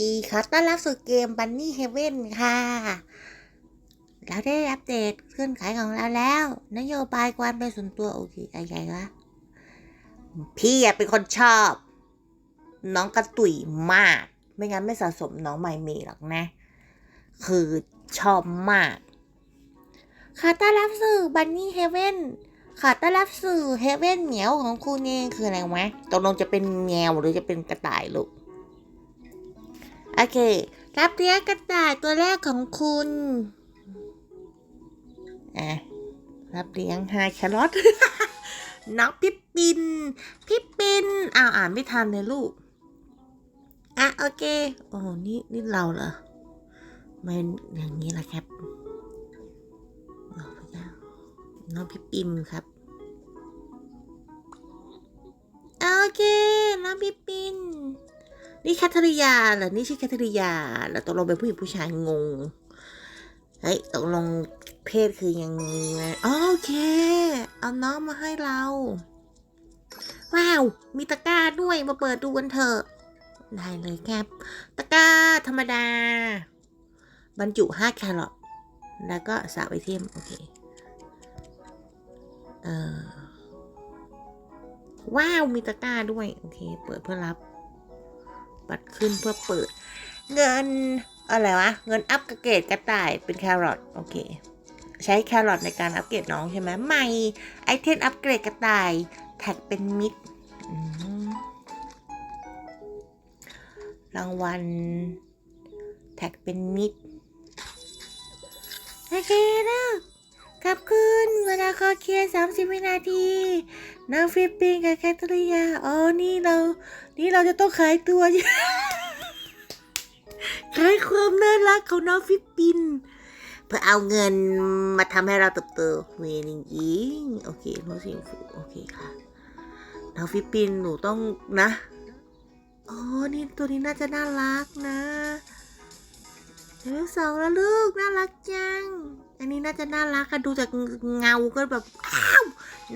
ดีค่ะต้อนรับสู่เกม Bunny Heaven ค่ะ เราได้อัปเดตเคลื่อนไหวของเราแล้ว นโยบายความเป็นส่วนตัว โอเคอะไรวะพี่เป็นคนชอบ น้องกระตุยมาก ไม่งั้นไม่สะสมน้องใหม่เมย์หรอกนะ คือชอบมาก ขอต้อนรับสู่ Bunny Heaven ขอต้อนรับสู่ Heaven เหมียวของคุณเองคืออะไรวะตกลงจะเป็นแมวหรือจะเป็นกระต่ายลูก โอเค รับเลี้ยงกระต่ายตัวแรกของคุณอะรับเลี้ยงไฮแครอทน้องพี่ปินพี่ปินอ้าวอ่านไม่ทันเลยลูก อะโอเค โอ้นี่นี่เราเหรอมันอย่างนี้แหละครับน้องพี่ปิมครับ โอเค น้องพี่ปิน นี่แคทเธอรียาเหรอนี่ชื่อแคทเธอรียาแล้วตกลงเป็นผู้หญิงผู้ชายงงเฮ้ยตกลงเพศคือยังไงโอเค เอาน้องมาให้เรา ว้าว มีตะกร้าด้วยมาเปิดดูกันเถอะได้เลยครับ ตะกร้าธรรมดา บรรจุห้าแครอทแล้วก็สาไอเทมโอเคเออว้าว มีตะกร้าด้วย โอเค เปิดเพื่อรับ บัตรขึ้นเพื่อเปิด เงินอะไรวะ เงินอัพเกรดกระต่ายเป็นแครอทโอเค ใช้แครอทในการอัปเกรดน้องใช่ไหมใหม่ไอเทมอัปเกรดกระต่าย แท็กเป็นมิดรางวัลแท็กเป็นมิดโอเคนะ กลับคืนเวลาคอเคลียร์สามสิบวินาทีน้องฟิปปินกับแคทเริยาอ๋อนี่เรา นี่เราจะต้องขายตัว ขายความน่ารักของน้องฟิปปิน เพื่อเอาเงินมาทำให้เราเติบโตเวนิงยิงโอเคน้อสิงฟูโอเคค่ะน้องฟิปปินหนูต้องนะอ๋อนี่ตัวนี้น่าจะน่ารักนะเดี๋ยวสองแล้วลูกน่ารักจัง นี้น่าจะน่ารักค่ะดูจากเงาก็แบบอ้าว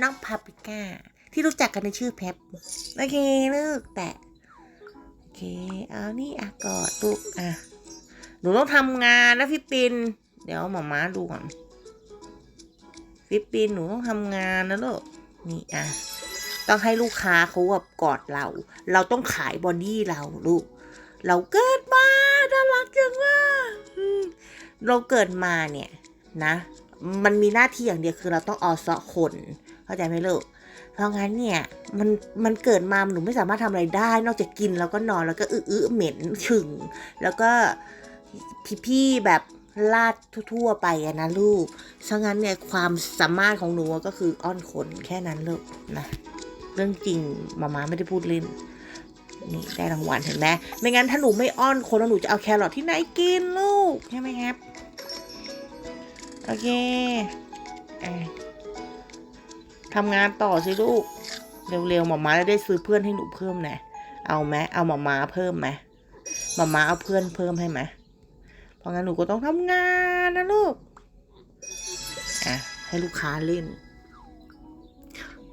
น้องพาปิก้า ที่รู้จักกันในชื่อแพปโอเคลูกแตะโอเคเอานี่อะกอดลูกอะหนูต้องทำงานนะฟิลิปปิน เดี๋ยวหมอม้าดูก่อนฟิลิปปินหนูต้องทำงานนะลูกนี่อะต้องให้ลูกค้าเขาแบบกอดเรา เราต้องขายบอดี้เราลูก เราเกิดมาน่ารักจังว่าเราเกิดมาเนี่ย นะ มันมีหน้าที่อย่างเดียวคือเราต้องออซอคน เข้าใจไหมลูกเพราะงั้นเนี่ยมันมันเกิดมาหนูไม่สามารถทำอะไรได้ นอกจากกินแล้วก็นอนแล้วก็อื้อเหม็นฉึงแล้วก็พี่ๆแบบลาดทั่วๆไปนะลูกฉะนั้นเนี่ยความสามารถของหนูก็คืออ้อนคนแค่นั้นลูกนะ เรื่องจริงมาม่าไม่ได้พูดเล่น นี่ได้รางวัลเห็นไหมไม่งั้นถ้าหนูไม่อ้อนคนแล้วหนูจะเอาแครอทที่ไหนกินลูกใช่ไหมครับ โอเคอะทำงานต่อสิลูก เร็วๆหมาม้าจะได้ซื้อเพื่อนให้หนูเพิ่มนะเอาไหมเอาหมาม้าเพิ่มไหมหมาม้าเอาเพื่อนเพิ่มให้ไหมเพราะงั้นหนูก็ต้องทำงานนะลูกอะให้ลูกค้าเล่น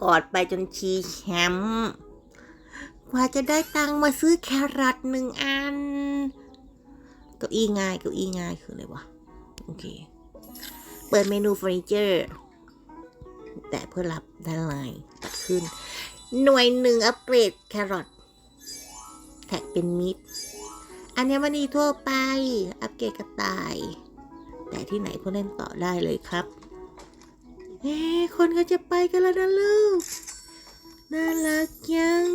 กอดไปจนชีแชมปกว่าจะได้ตังค์มาซื้อแครอทหนึ่งอันเก้าอี้ง่ายเก้าอี้ง่ายคืออะไรวะ โอเค เปิดเมนูเฟอร์นิเจอร์ แต่เพื่อรับด้านในตัดขึ้น หน่วยหนึ่งอัปเกรดแครอทแท็กเป็นมิดอัญมณีทั่วไป อัปเกรดกระต่าย แต่ที่ไหนผู้เล่นต่อได้เลยครับเฮ้คนก็จะไปกันแล้วนะลูก น่ารักยัง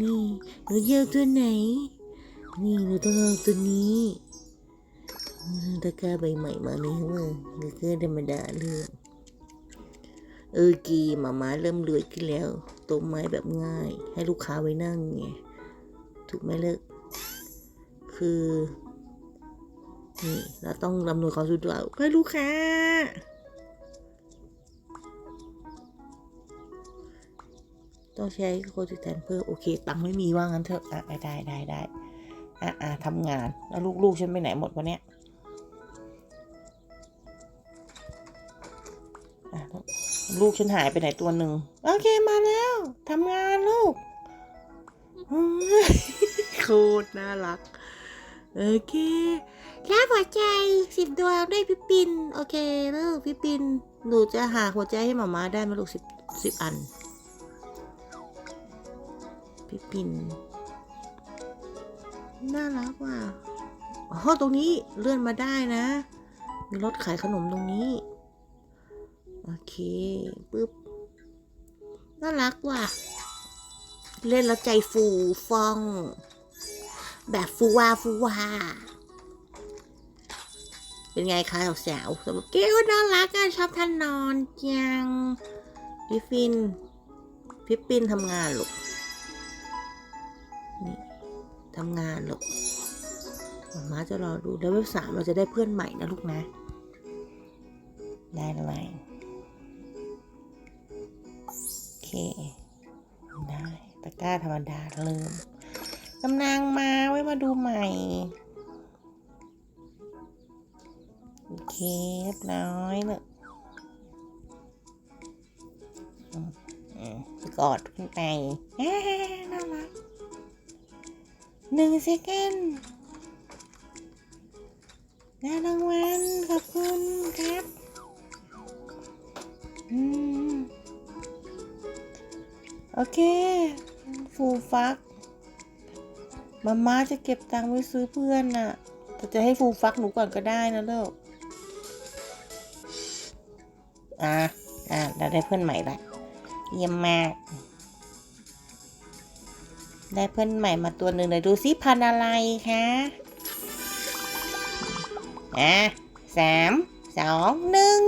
นี่ หนูเยี่ยวตัวไหน นี่ หนูต้องเอาตัวนี้ ตะกร้าใบใหม่มาเนี่ว่าตะกร้าธรรมดาเลยเออกีหมาม้าเริ่มรวยขึ้นแล้วต๊ะไม้แบบง่าย ให้ลูกค้าไว้นั่งไงถูกไหมเลิกคือนี่เราต้องรำนวยความสะดวกให้ลูกค้าต้องใช้โคติแทนเพิ่มโอเค ตังค์ไม่มีว่างั้นเถอะอะได้ได้ได้อะอะทำงาน แล้วลูกๆฉันไปไหนหมดวะเนี่ย ลูกฉันหายไปไหนตัวหนึ่งโอเคมาแล้วทำงานลูกโคตรน่ารัก โอเคแล้วหัวใจสิบดวงด้วยพี่ปิน โอเคลูกพี่ปินหนูจะหาหัวใจให้หมามาได้ไหมลูกสิบสิบอัน พี่ปิน น่ารักว่ะอ๋อตรงนี้เลื่อนมาได้นะ มีรถขายขนมตรงนี้ โอเคปึ๊บน่ารักว่ะ เล่นแล้วใจฟูฟอง แบบฟูวาฟูวาเป็นไงคะสาวๆสำหรับเกลน่ารักอะชอบท่านนอนจังพี่ฟินพี่ปินทำงานลูกนี่ทำงานลูกหมามาจะรอดูแล้วเว็บสามเราจะได้เพื่อนใหม่นะลูกนะได้ไหม ได้ตะกร้าธรรมดาเริ่มกำลังมาไว้มาดูใหม่ โอเคเรียบร้อยเลยกอดขึ้นไปน่ารักหนึ่งเซคันด์ได้รางวัลขอบคุณครั อเค ฟูฟัก มาม่าจะเก็บตังค์ไว้ซื้อเพื่อนน่ะ แต่จะให้ฟูฟักหนูก่อนก็ได้นะลูก อะ อะเราได้เพื่อนใหม่ละ เยี่ยมมาก ได้เพื่อนใหม่มาตัวหนึ่งเลยดูซิพันอะไรคะ อะสาม สอง หนึ่ง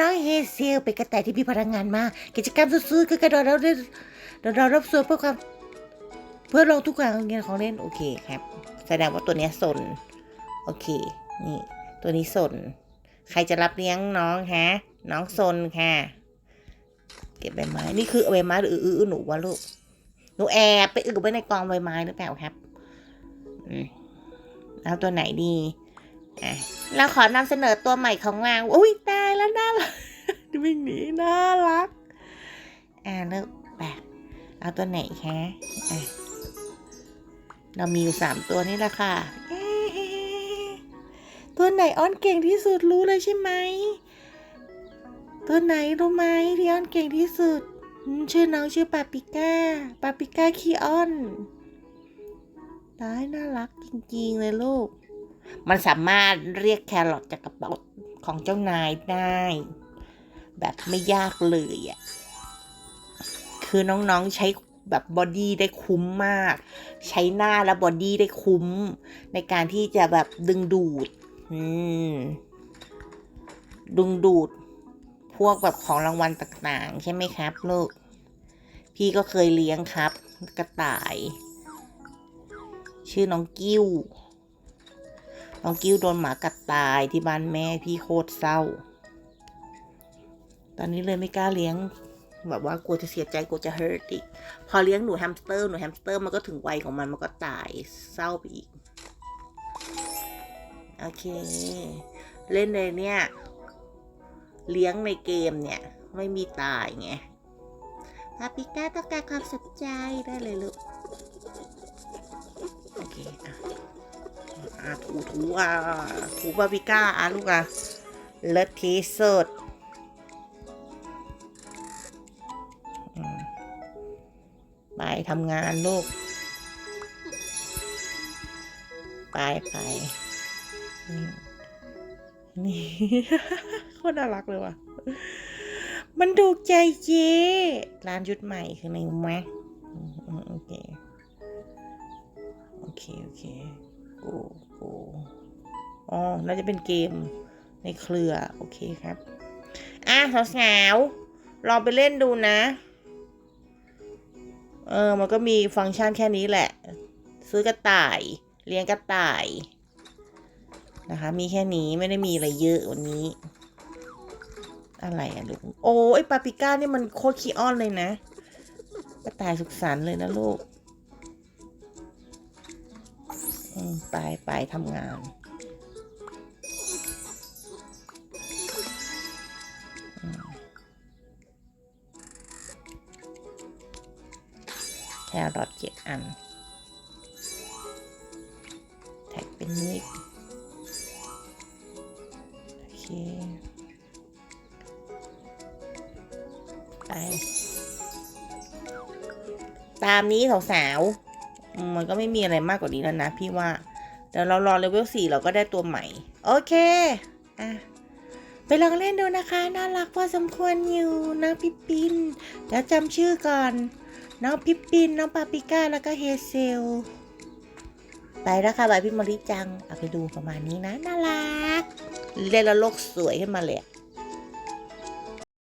น้องเฮเซลเป็นกระต่ายที่มีพลังงานมากกิจกรรมสุดๆคือกระโดดเราได้โดดเรารับส่วนเพื่อความเพื่อลงทุกอย่างเงินของเล่นโอเคครับ แสดงว่าตัวนี้สน โอเค นี่ ตัวนี้สน ใครจะรับเลี้ยงน้องฮะ น้องสนค่ะ เก็บใบไม้ นี่คือใบไม้หรืออื้อหนูวะลูก หนูแอบไปอึไว้ในกองใบไม้หรือเปล่าครับอืมเอาตัวไหนดีอะเราขอนำเสนอตัวใหม่ของเราอุ้ยตายแล้ว น่ารักวิ่งหนีน่ารัก อ่าเลิกไปเอาตัวไหนคะอะเรามีอยู่สามตัวนี่แหละค่ะ ตัวไหนอ้อนเก่งที่สุดรู้เลยใช่ไหม ตัวไหนรู้ไหมที่อ้อนเก่งที่สุด ชื่อน้องชื่อปาปิก้า ปาปิก้าขี้อ้อนตายน่ารักจริงๆเลยลูก มันสามารถเรียกแครอทจากกระเป๋า ของเจ้านายได้ แบบไม่ยากเลยอะ่ะคือน้องๆใช้แบบบอดี้ได้คุ้มมาก ใช้หน้าและบอดี้ได้คุ้ม ในการที่จะแบบดึงดูดอืมดึงดูด พวกแบบของรางวัลต่างๆ ใช่ไหมครับลูก พี่ก็เคยเลี้ยงครับ กระต่าย ชื่อน้องกิ้ว น้องกิ้วโดนหมากัดตายที่บ้านแม่พี่โคตรเศร้า ตอนนี้เลยไม่กล้าเลี้ยงแบบว่ากลัวจะเสียใจกลัวจะเฮิร์ตอีก พอเลี้ยงหนูแฮมสเตอร์หนูแฮมสเตอร์มันก็ถึงวัยของมันมันก็ตายเศร้าไปอีก โอเค เล่นในเนี่ย เลี้ยงในเกมเนี่ย ไม่มีตายไงปาปิก้าต้องการความสนใจได้เลยลูก โอเคอะอะ ถูถูอะถูบาบิก้าอะลูกอะเลิศที่สุดไปทำงานลูก ไปไปนี่นี่โคตรน่ารักเลยว่ะ มันถูใจเจ๊ร้านยุดใหม่คือในไหมอืมอืมโอเค โอเค โอเค โอ้โหอ๋อ น่าจะเป็นเกมในเครือ โอเคครับ อะสาวๆลองไปเล่นดูนะ เออ มันก็มีฟังก์ชันแค่นี้แหละ ซื้อกระต่าย เลี้ยงกระต่าย นะคะ มีแค่นี้ไม่ได้มีอะไรเยอะวันนี้ อะไรอะลูก โอ้ไอปาปิก้านี่มันโคตรขี้อ้อนเลยนะ กระต่ายสุขสันต์เลยนะลูก ไปไปทำงานแครอทเจ็ดอัน แท็กเป็นมีดโอเค ไป ตามนี้สาวๆ มันก็ไม่มีอะไรมากกว่านี้แล้วนะพี่ว่าเดี๋ยวเรารอเลเวลสี่เราก็ได้ตัวใหม่ โอเค อะ ไปลองเล่นดูนะคะ น่ารักพอสมควรอยู่น้องพิปปินเดี๋ยวจำชื่อก่อน น้องพิปปิน น้องปาปิก้า แล้วก็เฮเซล ไปแล้วค่ะบายพี่มอริจัง เอาไปดูประมาณนี้นะ น่ารัก เล่นแล้วโลกสวยขึ้นมาเลยอะ